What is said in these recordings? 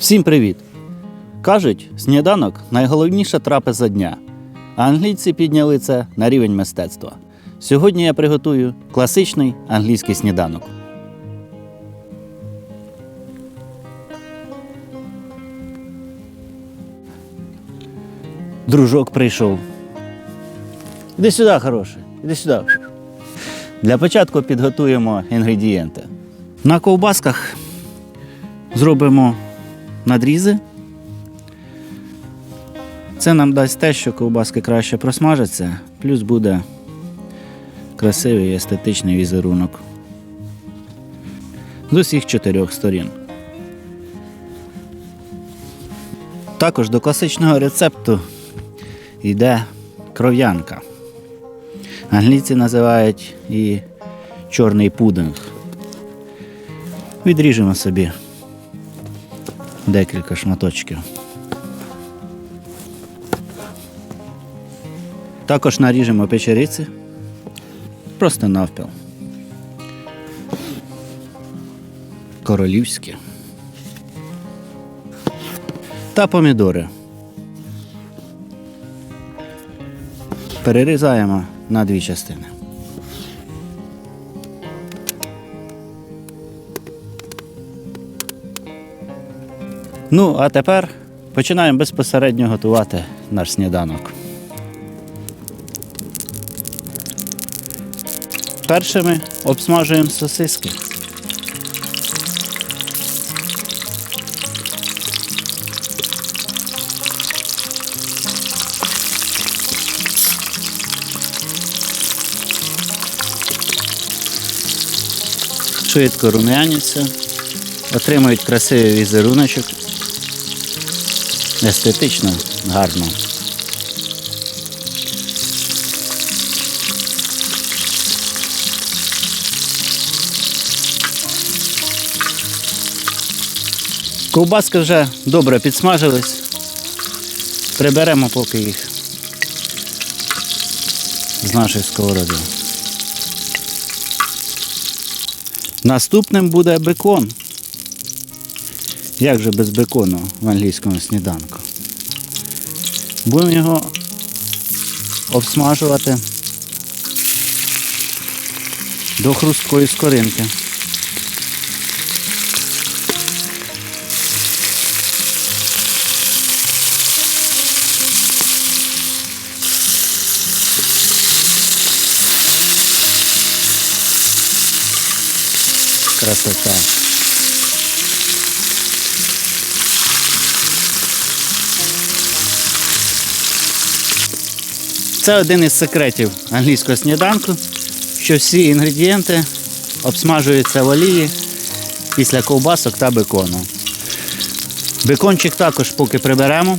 Всім привіт! Кажуть, сніданок найголовніша трапеза дня. А англійці підняли це на рівень мистецтва. Сьогодні я приготую класичний англійський сніданок. Дружок прийшов. Іди сюди, хороший, іди сюди. Для початку підготуємо інгредієнти. На ковбасках зробимо надрізи. Це нам дасть те, що ковбаски краще просмажаться, плюс буде красивий і естетичний візерунок з усіх чотирьох сторін. Також до класичного рецепту йде кров'янка. Англійці називають її чорний пудинг. Відріжемо собі декілька шматочків. Також наріжемо печериці просто навпіл. Королівські. Та помідори. Перерізаємо на дві частини. Ну, а тепер починаємо безпосередньо готувати наш сніданок. Першими обсмажуємо сосиски. Швидко рум'яняться, отримують красивий візеруночок. Естетично, гарно. Ковбаски вже добре підсмажились. Приберемо поки їх з нашої сковороди. Наступним буде бекон. Як же без бекону в англійському сніданку? Будемо його обсмажувати до хрусткої скоринки. Красота. Це один із секретів англійського сніданку, що всі інгредієнти обсмажуються в олії після ковбасок та бекону. Бекончик також поки приберемо.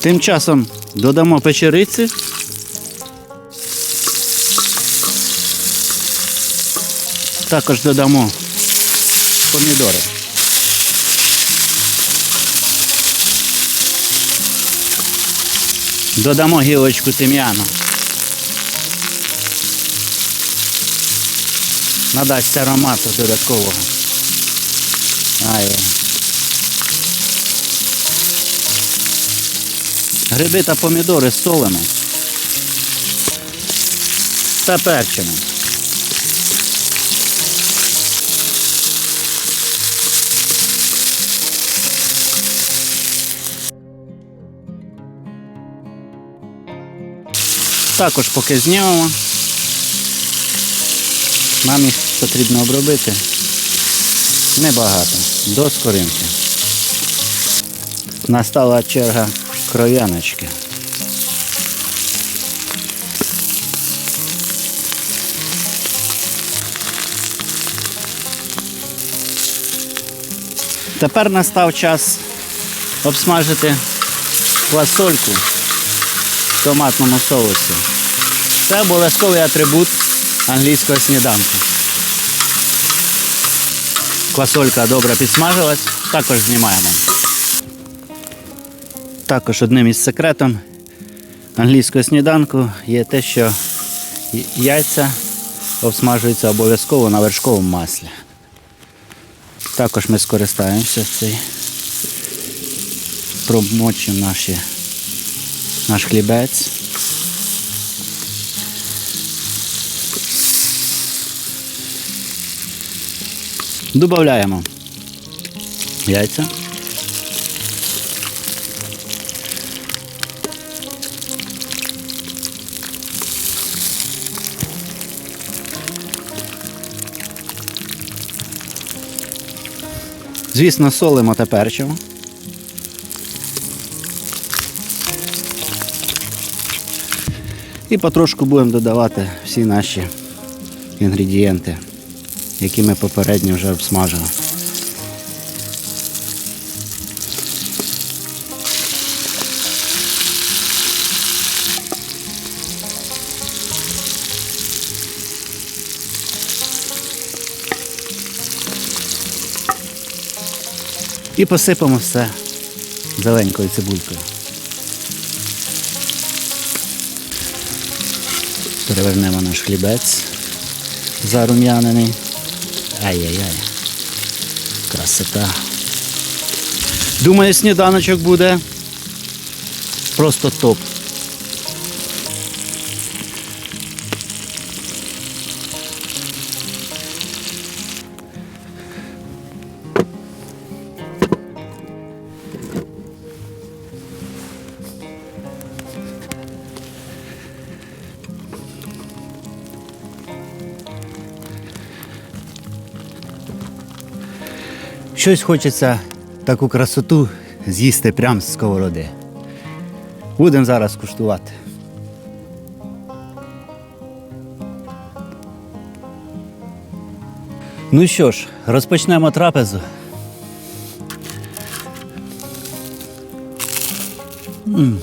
Тим часом додамо печериці. Також додамо помідори. Додамо гілочку тим'яну. Надасть аромату додаткового. Ай. Гриби та помідори солимо. Та перчимо. Також поки знімемо. Нам їх потрібно обробити небагато, до скоринки. Настала черга кров'яночки. Тепер настав час обсмажити квасольку томатному соусі. Це обов'язковий атрибут англійського сніданку. Квасолька добре підсмажилась, також знімаємо. Також одним із секретом англійського сніданку є те, що яйця обсмажуються обов'язково на вершковому маслі. Також ми скористаємося цей. Промочимо наші, наш хлібець. Добавляємо яйця. Звісно, солимо та перчимо. І потрошку будемо додавати всі наші інгредієнти, які ми попередньо вже обсмажили. І посипемо все зеленькою цибулькою. Перевернемо наш хлібець зарум'янений. Ай-яй-яй. Красота. Думаю, сніданочок буде просто топ. Щось хочеться таку красоту з'їсти прямо з сковороди. Будемо зараз куштувати. Ну що ж, розпочнемо трапезу. М.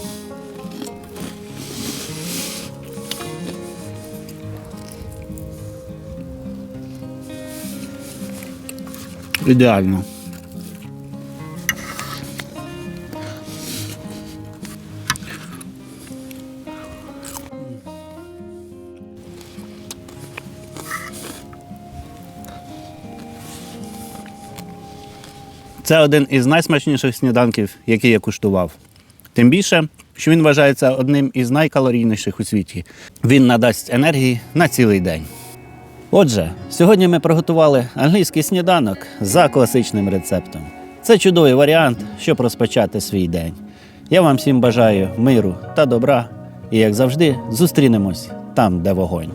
Ідеально. Це один із найсмачніших сніданків, які я куштував. Тим більше, що він вважається одним із найкалорійніших у світі. Він надасть енергії на цілий день. Отже, сьогодні ми приготували англійський сніданок за класичним рецептом. Це чудовий варіант, щоб розпочати свій день. Я вам всім бажаю миру та добра, і як завжди, зустрінемось там, де вогонь.